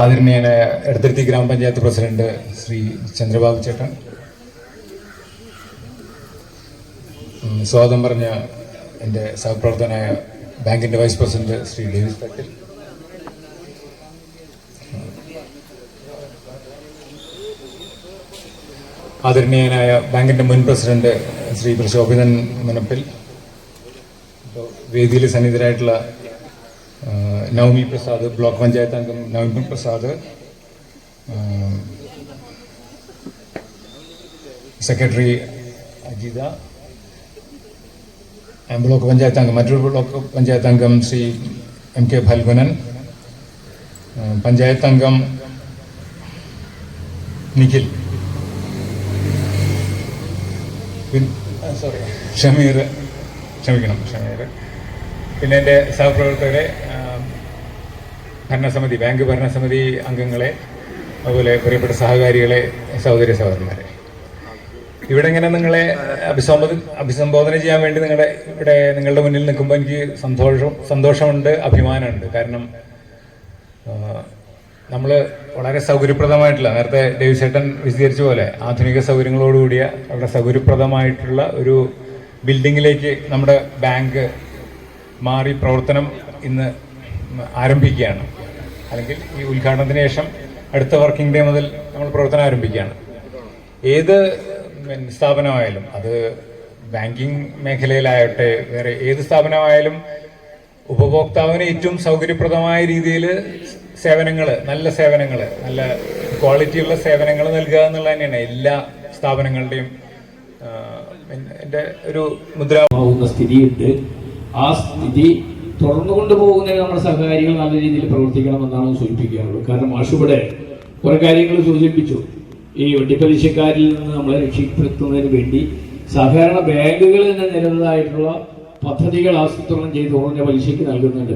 ആദരണീയനായ എടത്തിരുത്തി ഗ്രാമപഞ്ചായത്ത് പ്രസിഡന്റ് ശ്രീ ചന്ദ്രബാബു ചേട്ടൻ. സ്വാഗതം പറഞ്ഞ എന്റെ സഹപ്രവർത്തനായ ബാങ്കിന്റെ vice president Shri Davis Patel. ആദരണീയനായ ബാങ്കിന്റെ മുൻ പ്രസിഡന്റ് ശ്രീ പ്രശോഭിതൻ മുനപ്പിൽ. വേദിയിൽ സന്നിധരായിട്ടുള്ള നവമി പ്രസാദ് ബ്ലോക്ക് പഞ്ചായത്ത് അംഗം നവമി പ്രസാദ് സെക്രട്ടറി അജിത ബ്ലോക്ക് പഞ്ചായത്ത് അംഗം മറ്റൊരു ബ്ലോക്ക് പഞ്ചായത്ത് അംഗം ശ്രീ എം കെ ഫൽഗുനൻ പഞ്ചായത്ത് അംഗം നിഖിൽ സോറി ഷമീർ ക്ഷമിക്കണം ഷമീർ പിന്നെ എന്റെ സഹപ്രവർത്തകരെ ഭരണസമിതി ബാങ്ക് ഭരണസമിതി അംഗങ്ങളെ അതുപോലെ പ്രിയപ്പെട്ട സഹകാരികളെ സഹോദരി സഹോദരന്മാരെ ഇവിടെ ഇങ്ങനെ നിങ്ങളെ അഭിസംബോധന അഭിസംബോധന ചെയ്യാൻ വേണ്ടി നിങ്ങളുടെ ഇവിടെ നിങ്ങളുടെ മുന്നിൽ നിൽക്കുമ്പോൾ എനിക്ക് സന്തോഷം സന്തോഷമുണ്ട് അഭിമാനമുണ്ട്. കാരണം നമ്മൾ വളരെ സൗകര്യപ്രദമായിട്ടുള്ള നേരത്തെ ഡേവി ചേട്ടൻ വിശദീകരിച്ച പോലെ ആധുനിക സൗകര്യങ്ങളോടുകൂടിയ വളരെ സൗകര്യപ്രദമായിട്ടുള്ള ഒരു ബിൽഡിങ്ങിലേക്ക് നമ്മുടെ ബാങ്ക് മാറി പ്രവർത്തനം ഇന്ന് ആരംഭിക്കുകയാണ്. അല്ലെങ്കിൽ ഈ ഉദ്ഘാടനത്തിന് ശേഷം അടുത്ത വർക്കിംഗ് ഡേ മുതൽ നമ്മൾ പ്രവർത്തനം ആരംഭിക്കുകയാണ്. ഏത് സ്ഥാപനമായാലും അത് ബാങ്കിങ് മേഖലയിലാകട്ടെ വേറെ ഏത് സ്ഥാപനമായാലും ഉപഭോക്താവിന് ഏറ്റവും സൗകര്യപ്രദമായ രീതിയിൽ സേവനങ്ങൾ നല്ല സേവനങ്ങൾ നല്ല ക്വാളിറ്റിയുള്ള സേവനങ്ങൾ നൽകുക എന്നുള്ളത് തന്നെയാണ് എല്ലാ സ്ഥാപനങ്ങളുടെയും എന്റെ ഒരു മുദ്രാവുന്ന സ്ഥിതിയുണ്ട്. ആ സ്ഥിതി തുടർന്നു കൊണ്ടുപോകുന്നതിന് നമ്മുടെ സഹകാരികൾ നല്ല രീതിയിൽ പ്രവർത്തിക്കണം പ്രവർത്തിക്കണമെന്നാണ് സൂചിപ്പിക്കാറുള്ളത് കാരണം മാഷിവിടെ കുറെ കാര്യങ്ങൾ സൂചിപ്പിച്ചു. ഈ വെട്ടിപ്പലിശക്കാരിൽ നിന്ന് നമ്മളെ രക്ഷപ്പെടുത്തുന്നതിന് വേണ്ടി സഹകരണ ബാങ്കുകളിൽ നിന്ന് നിരന്തരമായിട്ടുള്ള പദ്ധതികൾ ആസൂത്രണം ചെയ്ത് കുറഞ്ഞ പലിശയ്ക്ക് നൽകുന്നുണ്ട്.